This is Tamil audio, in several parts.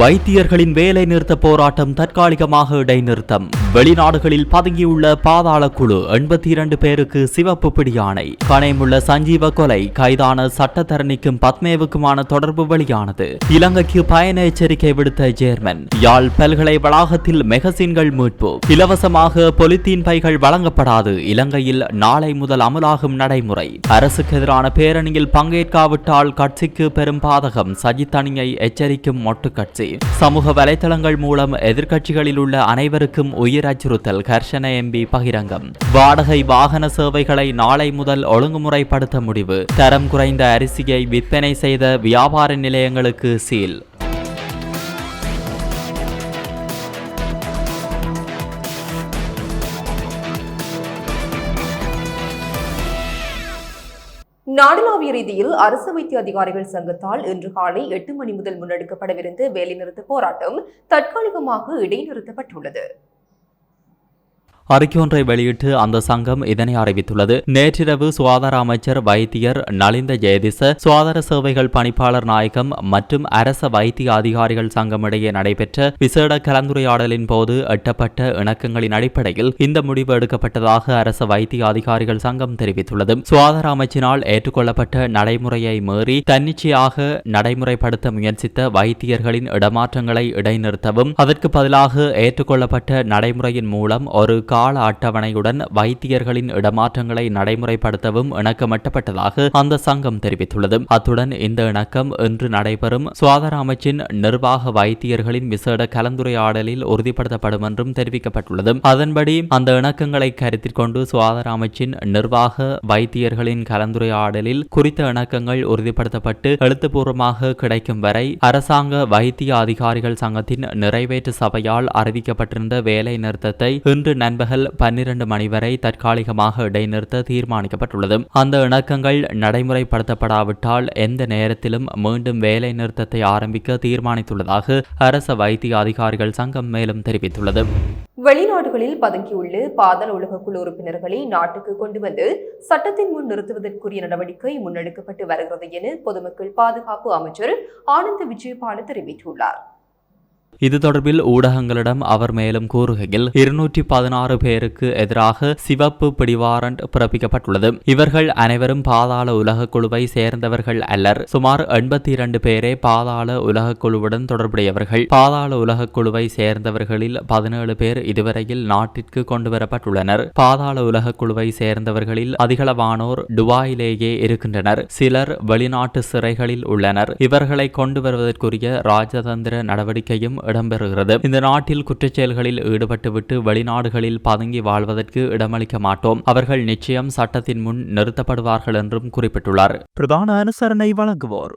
வைத்தியர்களின் வேலை நிறுத்த போராட்டம் தற்காலிகமாக இடைநிறுத்தம். வெளிநாடுகளில் பதுங்கியுள்ள பாதாள குழு எண்பத்தி இரண்டு பேருக்கு சிவப்பு பிடியானை கணைமுள்ள சஞ்சீவ கொலை கைதான சட்டத்தரணிக்கும் பத்மேவுக்குமான தொடர்பு வெளியானது. இலங்கைக்கு பயண எச்சரிக்கை விடுத்த ஜேர்மன். யாழ் பல்கலை வளாகத்தில் மெகசின்கள் மீட்பு. இலவசமாக பொலித்தீன் பைகள் வழங்கப்படாது. இலங்கையில் நாளை முதல் அமலாகும் நடைமுறை. அரசுக்கு எதிரான பேரணியில் பங்கேற்காவிட்டால் கட்சிக்கு பெரும் பாதகம். சஜித் அணியை எச்சரிக்கும் மொட்டு கட்சி. சமூக வலைதளங்கள் மூலம் எதிர்க்கட்சிகளில் உள்ள அனைவருக்கும் உயிர் அச்சுறுத்தல் கர்ஷன எம்பி பகிரங்கம். வாடகை வாகன சேவைகளை நாளை முதல் ஒழுங்குமுறைப்படுத்த முடிவு. தரம் குறைந்த அரிசியை விற்பனை செய்த வியாபார நிலையங்களுக்கு சீல். நாடளாவிய ரீதியில் அரசு வைத்திய அதிகாரிகள் சங்கத்தால் இன்று காலை எட்டு மணி முதல் முன்னெடுக்கப்படவிருந்த வேலைநிறுத்த போராட்டம் தற்காலிகமாக இடைநிறுத்தப்பட்டுள்ளது. அறிக்கையொன்றை வெளியிட்டு அந்த சங்கம் இதனை அறிவித்துள்ளது. நேற்றிரவு சுகாதார அமைச்சர் வைத்தியர் நலிந்த ஜெயதிச சுகாதார சேவைகள் பணிப்பாளர் நாயகம் மற்றும் அரச வைத்திய அதிகாரிகள் சங்கம் இடையே நடைபெற்ற விசேட கலந்துரையாடலின் போது எட்டப்பட்ட இணக்கங்களின் அடிப்படையில் இந்த முடிவு எடுக்கப்பட்டதாக அரச வைத்திய அதிகாரிகள் சங்கம் தெரிவித்துள்ளது. சுகாதார அமைச்சினால் ஏற்றுக்கொள்ளப்பட்ட நடைமுறையை மீறி தன்னிச்சையாக நடைமுறைப்படுத்த முயற்சித்த வைத்தியர்களின் இடமாற்றங்களை இடைநிறுத்தவும் அதற்கு பதிலாக ஏற்றுக்கொள்ளப்பட்ட நடைமுறையின் மூலம் ஒரு கால அட்டவணையுடன் வைத்தியர்களின் இடமாற்றங்களை நடைமுறைப்படுத்தவும் இணக்கமிட்டப்பட்டதாக அந்த சங்கம் தெரிவித்துள்ளது. அத்துடன் இந்த இணக்கம் இன்று நடைபெறும். சுகாதார அமைச்சின் நிர்வாக வைத்தியர்களின் விசேட கலந்துரையாடலில் உறுதிப்படுத்தப்படும் என்றும் தெரிவிக்கப்பட்டுள்ளது. அதன்படி அந்த இணக்கங்களை கருத்தில் கொண்டு சுகாதார அமைச்சின் நிர்வாக வைத்தியர்களின் கலந்துரையாடலில் குறித்த இணக்கங்கள் உறுதிப்படுத்தப்பட்டு எழுத்துப்பூர்வமாக கிடைக்கும் வரை அரசாங்க வைத்திய அதிகாரிகள் சங்கத்தின் நிறைவேற்று சபையால் அறிவிக்கப்பட்டிருந்த வேலை நிறுத்தத்தை இன்று நண்பகல் பன்னிரண்டு மணி வரை தற்காலிகமாக இடைநிறுத்த தீர்மானிக்கப்பட்டுள்ளது. அந்த இணக்கங்கள் நடைமுறைப்படுத்தப்படாவிட்டால் எந்த நேரத்திலும் மீண்டும் வேலை நிறுத்தத்தை ஆரம்பிக்க தீர்மானித்துள்ளதாக அரச வைத்திய அதிகாரிகள் சங்கம் மேலும் தெரிவித்துள்ளது. வெளிநாடுகளில் பதுங்கியுள்ள பாதல் உலக குழு உறுப்பினர்களை நாட்டுக்கு கொண்டு வந்து சட்டத்தின் முன் நிறுத்துவதற்குரிய நடவடிக்கை முன்னெடுக்கப்பட்டு வருகிறது என பொதுமக்கள் பாதுகாப்பு அமைச்சர் ஆனந்த் விஜயபால தெரிவித்துள்ளார். இது தொடர்பில் ஊடகங்களிடம் அவர் மேலும் கூறுகையில் இருநூற்றி பதினாறு பேருக்கு எதிராக சிவப்பு பிடிவாரண்ட் பிறப்பிக்கப்பட்டுள்ளது. இவர்கள் அனைவரும் பாதாள உலக குழுவை சேர்ந்தவர்கள் அல்லர். சுமார் எண்பத்தி இரண்டு பேரே பாதாள உலக குழுவுடன் தொடர்புடையவர்கள். பாதாள உலக குழுவை சேர்ந்தவர்களில் பதினேழு பேர் இதுவரையில் நாட்டிற்கு கொண்டுவரப்பட்டுள்ளனர். பாதாள உலக குழுவை சேர்ந்தவர்களில் அதிகளவானோர் டுபாயிலேயே இருக்கின்றனர். சிலர் வெளிநாட்டு சிறைகளில் உள்ளனர். இவர்களை கொண்டு வருவதற்குரிய ராஜதந்திர நடவடிக்கையும் இடம்பெறுகிறது இந்த நாட்டில் குற்றச்செயல்களில் ஈடுபட்டுவிட்டு வெளிநாடுகளில் பதுங்கி வாழ்வதற்கு இடமளிக்க மாட்டோம். அவர்கள் நிச்சயம் சட்டத்தின் முன் நிறுத்தப்படுவார்கள் என்றும் குறிப்பிட்டுள்ளார். பிரதான அனுசரணை வழங்குவோர்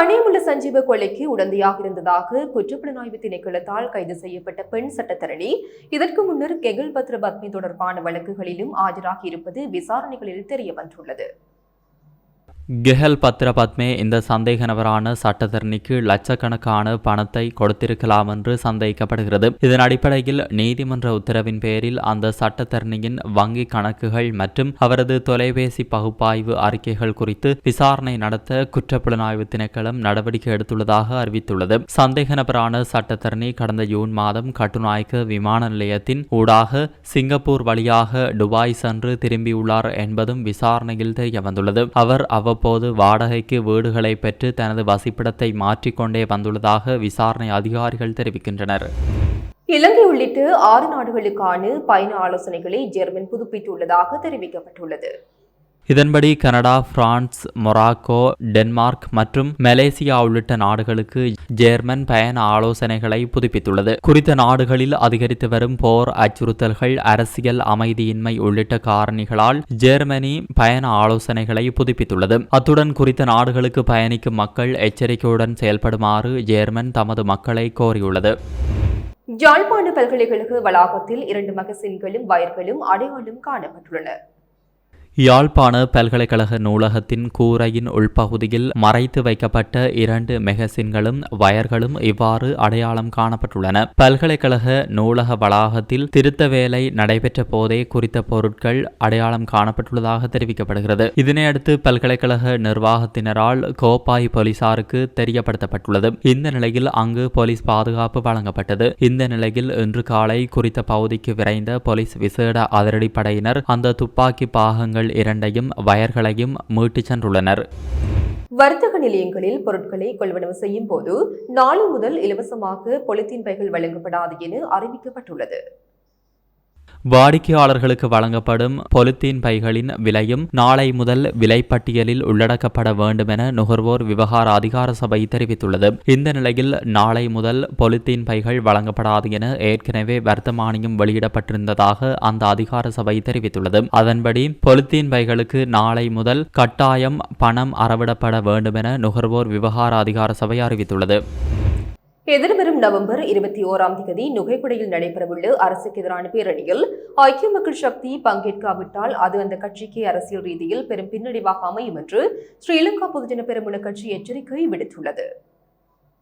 கனியமுள்ள சஞ்சீவ கொலைக்கு உடந்தையாக இருந்ததாக குற்றப்புலனாய்வு திணைக்களத்தால் கைது செய்யப்பட்ட பெண் சட்டத்தரணி. இதற்கு முன்னர் கெகல் பத்ர பத்மி தொடர்பான வழக்குகளிலும் ஆஜராகி இருப்பது விசாரணைகளில் தெரிய வந்துள்ளது கெஹல் பத்ரபத்மே இந்த சந்தேக நபரான சட்டத்தரணிக்கு லட்சக்கணக்கான பணத்தை கொடுத்திருக்கலாம் என்று சந்தேகிக்கப்படுகிறது இதன் அடிப்படையில் நீதிமன்ற உத்தரவின் பேரில் அந்த சட்டத்தரணியின் வங்கி கணக்குகள் மற்றும் அவரது தொலைபேசி பகுப்பாய்வு அறிக்கைகள் குறித்து விசாரணை நடத்த குற்றப்புலனாய்வு திணைக்களம் நடவடிக்கை எடுத்துள்ளதாக அறிவித்துள்ளது. சந்தேக நபரான சட்டத்தரணி கடந்த ஜூன் மாதம் கட்டுநாயக்க விமான நிலையத்தின் ஊடாக சிங்கப்பூர் வழியாக டுபாய் சென்று திரும்பியுள்ளார் என்பதும் விசாரணையில் தெரிய வந்துள்ளது அவர் அவ்வப்போது வாடகைக்கு வீடுகளை பெற்று தனது வசிப்பிடத்தை மாற்றிக்கொண்டே வந்துள்ளதாக விசாரணை அதிகாரிகள் தெரிவிக்கின்றனர். இலங்கை உள்ளிட்ட ஆறு நாடுகளுக்கான பயண ஆலோசனைகளை ஜெர்மன் புதுப்பித்துள்ளதாக தெரிவிக்கப்பட்டுள்ளது. இதன்படி கனடா பிரான்ஸ் மொராக்கோ டென்மார்க் மற்றும் மலேசியா உள்ளிட்ட நாடுகளுக்கு ஜேர்மன் பயண ஆலோசனைகளை புதுப்பித்துள்ளது. குறித்த நாடுகளில் அதிகரித்து வரும் போர் அச்சுறுத்தல்கள் அரசியல் அமைதியின்மை உள்ளிட்ட காரணிகளால் ஜெர்மனி பயண ஆலோசனைகளை புதுப்பித்துள்ளது. அத்துடன் குறித்த நாடுகளுக்கு பயணிக்கும் மக்கள் எச்சரிக்கையுடன் செயல்படுமாறு ஜேர்மன் தமது மக்களை கோரியுள்ளது. யாழ்ப்பாண பல்கலைக்கழக வளாகத்தில் இரண்டு மகசின்களும் வயர்களும் அடையாளம் காணப்பட்டுள்ளன. யாழ்ப்பாண பல்கலைக்கழக நூலகத்தின் கூரையின் உள்பகுதியில் மறைத்து வைக்கப்பட்ட இரண்டு மெகசின்களும் வயர்களும் இவ்வாறு அடையாளம் காணப்பட்டுள்ளன. பல்கலைக்கழக நூலக வளாகத்தில் திருத்த வேலை நடைபெற்ற போதே குறித்த பொருட்கள் அடையாளம் காணப்பட்டுள்ளதாக தெரிவிக்கப்படுகிறது. இதனையடுத்து பல்கலைக்கழக நிர்வாகத்தினரால் கோப்பாய் போலீசாருக்கு தெரியப்படுத்தப்பட்டுள்ளது. இந்த நிலையில் அங்கு போலீஸ் பாதுகாப்பு வழங்கப்பட்டது. இந்த நிலையில் இன்று காலை குறித்த பகுதிக்கு விரைந்த போலீஸ் விசேட அதிரடிப்படையினர் அந்த துப்பாக்கி பாகங்கள் இரண்டையும் வயர்களையும் மீட்டுச் சென்றுள்ளனர். வர்த்தக நிலையங்களில் பொருட்களை கொள்வனவு செய்யும் போது நாளை முதல் இலவசமாக பொலித்தீன் பைகள் வழங்கப்படாது என அறிவிக்கப்பட்டுள்ளது. வாடிக்கையாளர்களுக்கு வழங்கப்படும் பொலித்தீன் பைகளின் விலையும் நாளை முதல் விலைப்பட்டியலில் உள்ளடக்கப்பட வேண்டும் என நுகர்வோர் விவகார அதிகார சபை தெரிவித்துள்ளது. இந்த நிலையில் நாளை முதல் பொலித்தீன் பைகள் வழங்கப்படாது என ஏற்கனவே வர்த்தமானியம் வெளியிடப்பட்டிருந்ததாக அந்த அதிகார சபை தெரிவித்துள்ளது. அதன்படி பொலித்தீன் பைகளுக்கு நாளை முதல் கட்டாயம் பணம் அறவிடப்பட வேண்டும் என நுகர்வோர் விவகார அதிகார சபை அறிவித்துள்ளது. எதிர்வரும் நவம்பர் இருபத்தி ஓராம் தேதி நுகைக்குடையில் நடைபெறவுள்ள அரசுக்கு எதிரான பேரணியில் ஐக்கிய மக்கள் சக்தி பங்கேற்காவிட்டால் அது அந்த கட்சிக்கு அரசியல் ரீதியில் பெரும் பின்னடைவாக அமையும் என்று ஸ்ரீலங்கா பொதுஜன பெருமுன கட்சி எச்சரிக்கை விடுத்துள்ளது.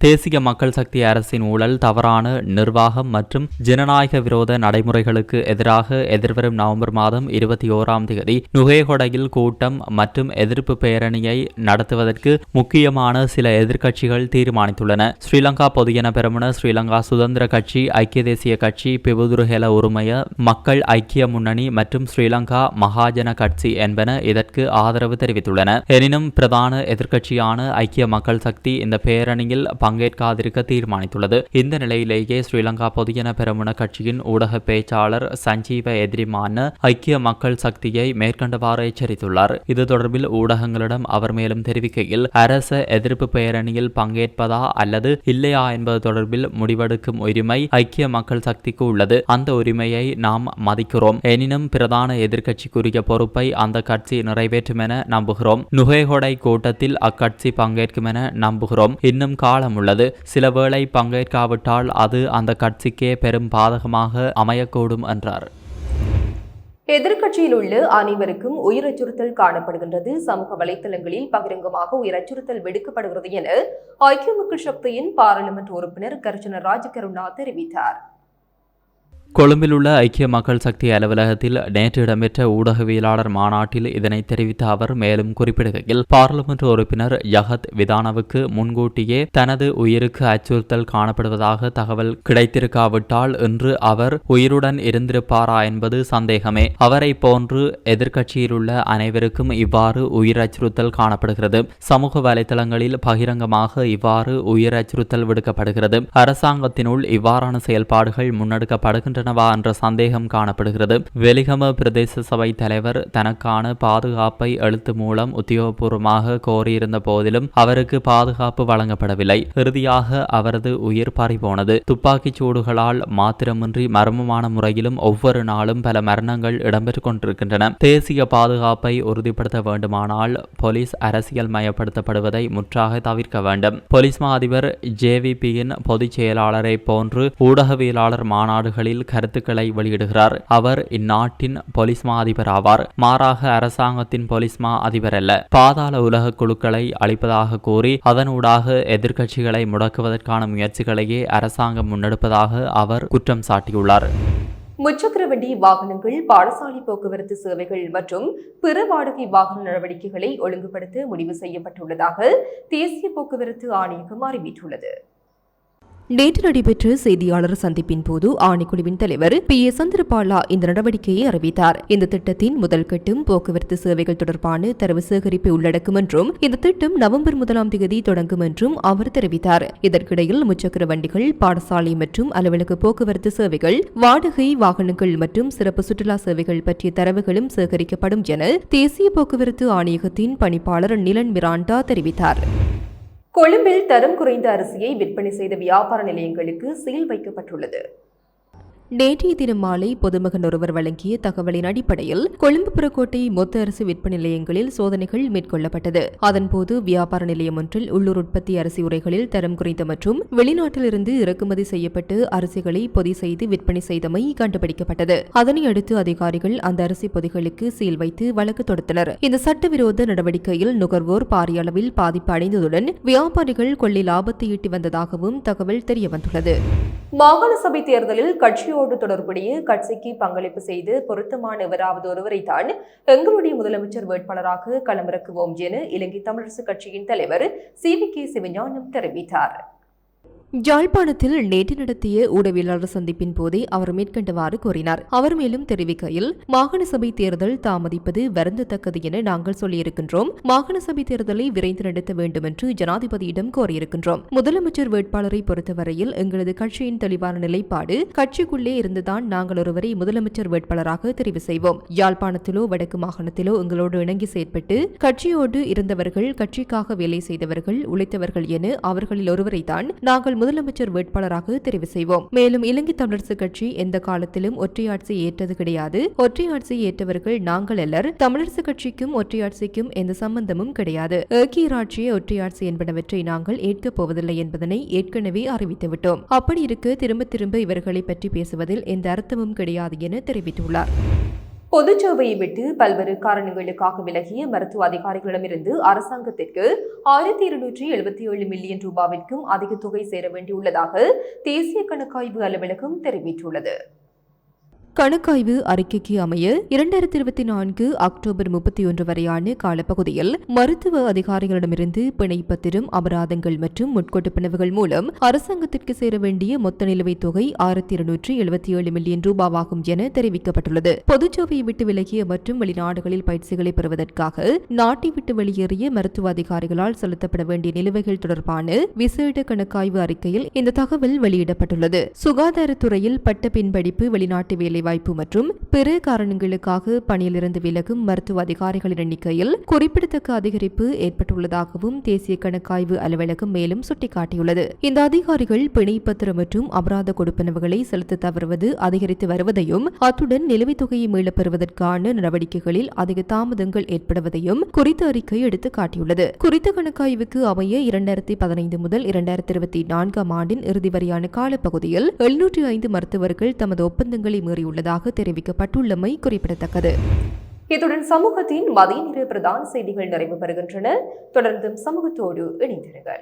தேசிய மக்கள் சக்தி அரசின் ஊழல் தவறான நிர்வாகம் மற்றும் ஜனநாயக விரோத நடைமுறைகளுக்கு எதிராக எதிர்வரும் நவம்பர் மாதம் இருபத்தி ஓராம் தேதி நுகேகொடையில் கூட்டம் மற்றும் எதிர்ப்பு பேரணியை நடத்துவதற்கு முக்கியமான சில எதிர்க்கட்சிகள் தீர்மானித்துள்ளன. ஸ்ரீலங்கா பொதுஜன பெருமன ஸ்ரீலங்கா சுதந்திர கட்சி ஐக்கிய தேசிய கட்சி பிபுதுருஹெல உரிமைய மக்கள் ஐக்கிய முன்னணி மற்றும் ஸ்ரீலங்கா மகாஜன கட்சி என்பன இதற்கு ஆதரவு தெரிவித்துள்ளன. எனினும் பிரதான எதிர்க்கட்சியான ஐக்கிய மக்கள் சக்தி இந்த பேரணியில் பங்கேற்காதிருக்க தீர்மானித்துள்ளது. இந்த நிலையிலேயே ஸ்ரீலங்கா பொதுஜன பெருமுன கட்சியின் ஊடக பேச்சாளர் சஞ்சீவ எதிரிமான ஐக்கிய மக்கள் சக்தியை மேற்கண்டவாறு எச்சரித்துள்ளார். இது தொடர்பில் ஊடகங்களிடம் அவர் மேலும் தெரிவிக்கையில் அரச எதிர்ப்பு பேரணியில் பங்கேற்பதா அல்லது இல்லையா என்பது தொடர்பில் முடிவெடுக்கும் உரிமை ஐக்கிய மக்கள் சக்திக்கு உள்ளது. அந்த உரிமையை நாம் மதிக்கிறோம். எனினும் பிரதான எதிர்க்கட்சிக்குரிய பொறுப்பை அந்த கட்சி நிறைவேற்றும் என நம்புகிறோம். நுகைகொடை கூட்டத்தில் அக்கட்சி பங்கேற்கும் என நம்புகிறோம். இன்னும் காலம் உள்ளது. சில வேளை பங்கேற்காவிட்டால் அது அந்த கட்சிக்கே பெரும் பாதகமாக அமையக்கூடும் என்றார். எதிர்க்கட்சியில் உள்ள அனைவருக்கும் உயிர் அச்சுறுத்தல் காணப்படுகின்றது. சமூக வலைத்தளங்களில் பகிரங்கமாக உயிர் அச்சுறுத்தல் விடுக்கப்படுகிறது என ஐக்கிய மக்கள் சக்தியின் பாராளுமன்ற உறுப்பினர் கர்ஜன ராஜகருணா தெரிவித்தார். கொழும்பில் உள்ள ஐக்கிய மக்கள் சக்தி அலுவலகத்தில் நேற்று இடம்பெற்ற ஊடகவியலாளர் மாநாட்டில் இதனை தெரிவித்த அவர் மேலும் குறிப்பிடுகையில் பாராளுமன்ற உறுப்பினர் யகத் விதானவுக்கு முன்கூட்டியே தனது உயிருக்கு அச்சுறுத்தல் காணப்படுவதாக தகவல் கிடைத்திருக்காவிட்டால் இன்று அவர் உயிருடன் இருந்திருப்பாரா என்பது சந்தேகமே. அவரை போன்று எதிர்க்கட்சியில் உள்ள அனைவருக்கும் இவ்வாறு உயிர் அச்சுறுத்தல் காணப்படுகிறது. சமூக வலைதளங்களில் பகிரங்கமாக இவ்வாறு உயிர் அச்சுறுத்தல் விடுக்கப்படுகிறது. அரசாங்கத்தினுள் இவ்வாறான செயல்பாடுகள் முன்னெடுக்கப்படுகின்றன இருக்கின்றனவா என்ற சந்தேகம் காணப்படுகிறது. வெலிகம பிரதேச சபை தலைவர் தனக்கான பாதுகாப்பை எழுத்து மூலம் உத்தியோகபூர்வமாக கோரியிருந்த போதிலும் அவருக்கு பாதுகாப்பு வழங்கப்படவில்லை. இறுதியாக அவரது உயிர் பறிபோனது. துப்பாக்கிச் சூடுகளால் மாத்திரமின்றி மர்மமான முறையிலும் ஒவ்வொரு நாளும் பல மரணங்கள் இடம்பெற்றுக் கொண்டிருக்கின்றன. தேசிய பாதுகாப்பை உறுதிப்படுத்த வேண்டுமானால் போலீஸ் அரசியல் மயப்படுத்தப்படுவதை முற்றாக தவிர்க்க வேண்டும். போலீஸ் மா அதிபர் ஜேவிபியின் பொதுச் செயலாளரை போன்று ஊடகவியலாளர் மாநாடுகளில் கருத்துக்களை வெளியிடுகிறார். அவர் இந்நாட்டின் போலீஸ் மா அதிபர் ஆவார் மாறாக அரசாங்கத்தின் போலீஸ் மா அதிபர் அல்ல பாதாள உலக குழுக்களை அளிப்பதாக கூறி அதனூடாக எதிர்க்கட்சிகளை முடக்குவதற்கான முயற்சிகளையே அரசாங்கம் முன்னெடுப்பதாக அவர் குற்றம் சாட்டியுள்ளார். முச்சக்கர வண்டி வாகனங்கள் பாடசாலை போக்குவரத்து சேவைகள் மற்றும் பிற வாடகை வாகன நடவடிக்கைகளை ஒழுங்குபடுத்த முடிவு செய்யப்பட்டுள்ளதாக தேசிய போக்குவரத்து ஆணையகம் அறிவித்துள்ளது. நேற்று நடைபெற்ற செய்தியாளர் சந்திப்பின் போது ஆணைக்குழுவின் தலைவர் பி ஏ சந்திரபாலா இந்த நடவடிக்கையை அறிவித்தார். இந்த திட்டத்தின் முதல் கட்டம் போக்குவரத்து சேவைகள் தொடர்பான தரவு சேகரிப்பை உள்ளடக்கும் என்றும் இந்த திட்டம் நவம்பர் முதலாம் தேதி தொடங்கும் என்றும் அவர் தெரிவித்தார். இதற்கிடையில் முச்சக்கர வண்டிகள் பாடசாலை மற்றும் அலுவலக போக்குவரத்து சேவைகள் வாடகை வாகனங்கள் மற்றும் சிறப்பு சுற்றுலா சேவைகள் பற்றிய தரவுகளும் சேகரிக்கப்படும் என தேசிய போக்குவரத்து ஆணையகத்தின் பணிப்பாளர் நிலன் மிராண்டா தெரிவித்தார். கொழும்பில் தரம் குறைந்த அரிசியை விற்பனை செய்த வியாபார நிலையங்களுக்கு சீல் வைக்கப்பட்டுள்ளது. நேற்றைய தினம் மாலை பொதுமகன் ஒருவர் வழங்கிய தகவலின் அடிப்படையில் கொழும்பு புறக்கோட்டை மொத்த அரிசி விற்பனை நிலையங்களில் சோதனைகள் மேற்கொள்ளப்பட்டது. அதன்போது வியாபார நிலையம் ஒன்றில் உள்ளூர் உற்பத்தி அரிசி உரைகளில் தரம் குறைந்த மற்றும் வெளிநாட்டிலிருந்து இறக்குமதி செய்யப்பட்டு அரிசிகளை பொதி செய்து விற்பனை செய்தமை கண்டுபிடிக்கப்பட்டது. அதனை அடுத்து அதிகாரிகள் அந்த அரிசி பொதிகளுக்கு சீல் வைத்து வழக்கு தொடுத்தனர். இந்த சட்டவிரோத நடவடிக்கையில் நுகர்வோர் பாரிய அளவில் பாதிப்பு அடைந்ததுடன் வியாபாரிகள் கொள்ளை லாபத்தை ஈட்டி வந்ததாகவும் தகவல் தெரியவந்துள்ளது. மாகாண சபை தேர்தலில் கட்சியோடு தொடர்புடைய கட்சிக்கு பங்களிப்பு செய்து பொருத்தமான எவராவது ஒருவரை தான் எங்களுடைய முதலமைச்சர் வேட்பாளராக களமிறக்குவோம் என இலங்கை தமிழரசு கட்சியின் தலைவர் சி வி கே சிவஞானம் தெரிவித்தார். யாழ்ப்பாணத்தில் நேற்று நடத்திய ஊடகவியலாளர் சந்திப்பின் போதே அவர் மேற்கண்டவாறு கூறினார். அவர் மேலும் தெரிவிக்கையில் மாகாண சபை தேர்தல் தாமதிப்பது வருந்தத்தக்கது என நாங்கள் சொல்லியிருக்கின்றோம். மாகாண சபை தேர்தலை விரைந்து நடத்த வேண்டும் என்று ஜனாதிபதியிடம் கோரியிருக்கின்றோம். முதலமைச்சர் வேட்பாளரை பொறுத்தவரையில் எங்களது கட்சியின் தெளிவான நிலைப்பாடு கட்சிக்குள்ளே இருந்துதான் நாங்கள் ஒருவரை முதலமைச்சர் வேட்பாளராக தெரிவு செய்வோம். யாழ்ப்பாணத்திலோ வடக்கு மாகாணத்திலோ எங்களோடு இணங்கி செயற்பட்டு கட்சியோடு இருந்தவர்கள் கட்சிக்காக வேலை செய்தவர்கள் உழைத்தவர்கள் என அவர்களில் ஒருவரை தான் நாங்கள் முதலமைச்சர் வேட்பாளராக தெரிவு செய்வோம். மேலும் இலங்கை தமிழரசு கட்சி எந்த காலத்திலும் ஒற்றையாட்சி ஏற்றது கிடையாது. ஒற்றையாட்சி ஏற்றவர்கள் நாங்கள் அல்லர். தமிழரசு கட்சிக்கும் ஒற்றையாட்சிக்கும் எந்த சம்பந்தமும் கிடையாது. ஏக்கியராட்சி ஒற்றையாட்சி என்பனவற்றை நாங்கள் ஏற்கப் போவதில்லை என்பதனை ஏற்கனவே அறிவித்துவிட்டோம் அப்படி இருக்க திரும்ப திரும்ப இவர்களை பற்றி பேசுவதில் எந்த அர்த்தமும் கிடையாது என தெரிவித்துள்ளார். பொதுச்சேவையை விட்டு பல்வேறு காரணங்களுக்காக விலகிய மருத்துவ அதிகாரிகளிடமிருந்து அரசாங்கத்திற்கு ஆயிரத்தி இருநூற்றி எழுபத்தி ஏழு மில்லியன் ரூபாவிற்கும் அதிக தொகை சேர வேண்டியுள்ளதாக தேசிய கணக்காய்வு அலுவலகம் தெரிவித்துள்ளது. கணக்காய்வு அறிக்கைக்கு அமைய இரண்டாயிரத்தி இருபத்தி நான்கு அக்டோபர் முப்பத்தி ஒன்று வரையான காலப்பகுதியில் மருத்துவ அதிகாரிகளிடமிருந்து பிணை பத்திரம் அபராதங்கள் மற்றும் முட்கொட்டுப்பணவுகள் மூலம் அரசாங்கத்திற்கு சேர வேண்டிய மொத்த நிலுவைத் தொகை ஆயிரத்தி இருநூற்றி எழுபத்தி ஏழு மில்லியன் ரூபாவாகும் என தெரிவிக்கப்பட்டுள்ளது. பொதுச்சேவையை விட்டு விலகிய மற்றும் வெளிநாடுகளில் பயிற்சிகளை பெறுவதற்காக நாட்டை விட்டு வெளியேறிய மருத்துவ அதிகாரிகளால் செலுத்தப்பட வேண்டிய நிலுவைகள் தொடர்பான விசேட கணக்காய்வு அறிக்கையில் இந்த தகவல் வெளியிடப்பட்டுள்ளது. சுகாதாரத்துறையில் பட்ட பின்படிப்பு வெளிநாட்டு வேலைவாய்ப்பு மற்றும் பிற காரணங்களுக்காக பணியிலிருந்து விலகும் மருத்துவ அதிகாரிகளின் எண்ணிக்கையில் குறிப்பிடத்தக்க அதிகரிப்பு ஏற்பட்டுள்ளதாகவும் தேசிய கணக்காய்வு அலுவலகம் மேலும் சுட்டிக்காட்டியுள்ளது. இந்த அதிகாரிகள் பிணைப்பத்திரம் மற்றும் அபராத கொடுப்பனவுகளை செலுத்த தவறுவது அதிகரித்து வருவதையும் அத்துடன் நிலுவைத் தொகையை மீளப் பெறுவதற்கான நடவடிக்கைகளில் அதிக தாமதங்கள் ஏற்படுவதையும் குறித்த அறிக்கை எடுத்து காட்டியுள்ளது. குறித்த கணக்காய்வுக்கு அமைய இரண்டாயிரத்தி பதினைந்து முதல் இரண்டாயிரத்தி இருபத்தி நான்காம் ஆண்டின் இறுதி வரையான காலப்பகுதியில் எழுநூற்றி ஐந்து மருத்துவர்கள் தமது ஒப்பந்தங்களை மீறியுள்ளதாக தெரிவிக்கப்பட்டுள்ளமை குறிப்பிடத்தக்கது. இத்துடன் சமூகத்தின் மதிய நேர பிரதான செய்திகள் நிறைவு பெறுகின்றன. தொடர்ந்தும் சமூகத்தோடு இணைந்திருங்கள்.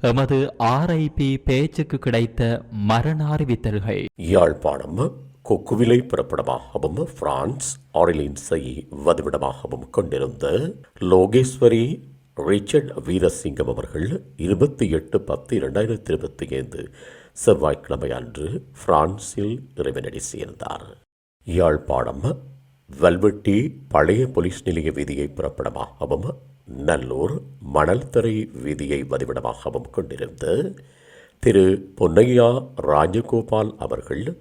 எமது ஆர்ஐபி பேச்சுக்கு கிடைத்த மரண அறிவித்தல்கள். யாழ்ப்பாணம் கொக்குவிலை புறப்படமாகவும் பிரான்ஸ் ஆரிலின்ஸை வதிவிடமாகவும் கொண்டிருந்த லோகேஸ்வரி ரிச்சர்ட் வீரசிங்கம் அவர்கள் இருபத்தி எட்டு பத்து இரண்டாயிரத்தி இருபத்தி ஐந்து செவ்வாய்க்கிழமை அன்று பிரான்சில் இறைவனடி சேர்ந்தார். யாழ்ப்பாணம் வல்வெட்டி பழைய போலீஸ் நிலைய வீதியை புறப்படமாகவும் நல்லூர் மணல்தரை வீதியை வதிவிடமாகவும் கொண்டிருந்த திரு பொன்னையா ராஜகோபால் அவர்கள்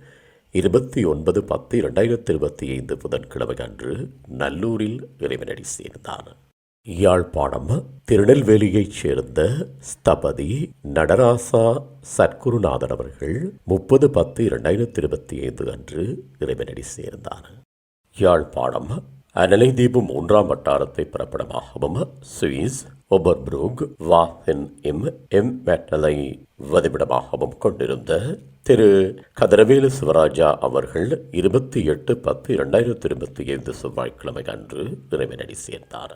இருபத்தி ஒன்பது பத்து இரண்டாயிரத்தி இருபத்தி ஐந்து புதன்கிழமை அன்று நல்லூரில் இறைவனடி சேர்ந்தார். யாழ்ப்பாணம் திருநெல்வேலியைச் சேர்ந்த ஸ்தபதி நடராசா சத்குருநாதன் அவர்கள் முப்பது பத்து இரண்டாயிரத்தி இருபத்தி ஐந்து அன்று இறைவனடி சேர்ந்தார். யாழ்ப்பாணம் அனலை தீபு மூன்றாம் வட்டாரத்தை பிறப்பிடமாகவும் சுவிஸ் ஒபர்புரூக் வாஹின் எம் எம் மெட்டலை வதிவிடமாகவும் கொண்டிருந்த திரு கதிரவேலு சிவராஜா அவர்கள் இருபத்தி எட்டு பத்து இரண்டாயிரத்தி இருபத்தி ஐந்து செவ்வாய்க்கிழமை அன்று இறைவனடி சேர்ந்தார்.